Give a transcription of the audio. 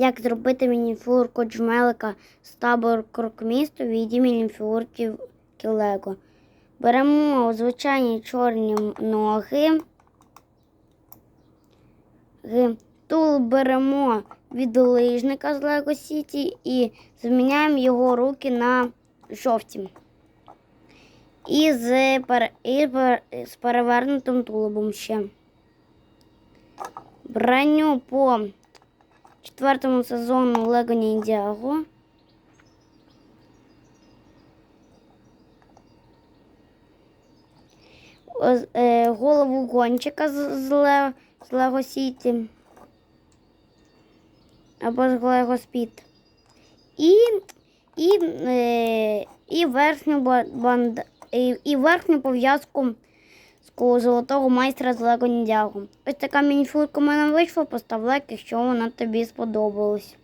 Як зробити мініфігурку джмелика з табору крокмісту в віді мініфігурки Лего. Беремо звичайні чорні ноги. Тул беремо від лижника з Lego City і зміняємо його руки на жовті. І з, пере- і пер- з перевернутим тулубом ще. Броню по четвертому сезону Lego Ninjago. Е, Голову гонщика з, з, Ле- з Lego City. Або з Lego Speed. І, і, е, і верхню банд, і, і верхню пов'язку з золотого майстра з Lego Ninjago. Ось така мініфігурка у мене вийшла. Постав лайк, якщо вона тобі сподобалась.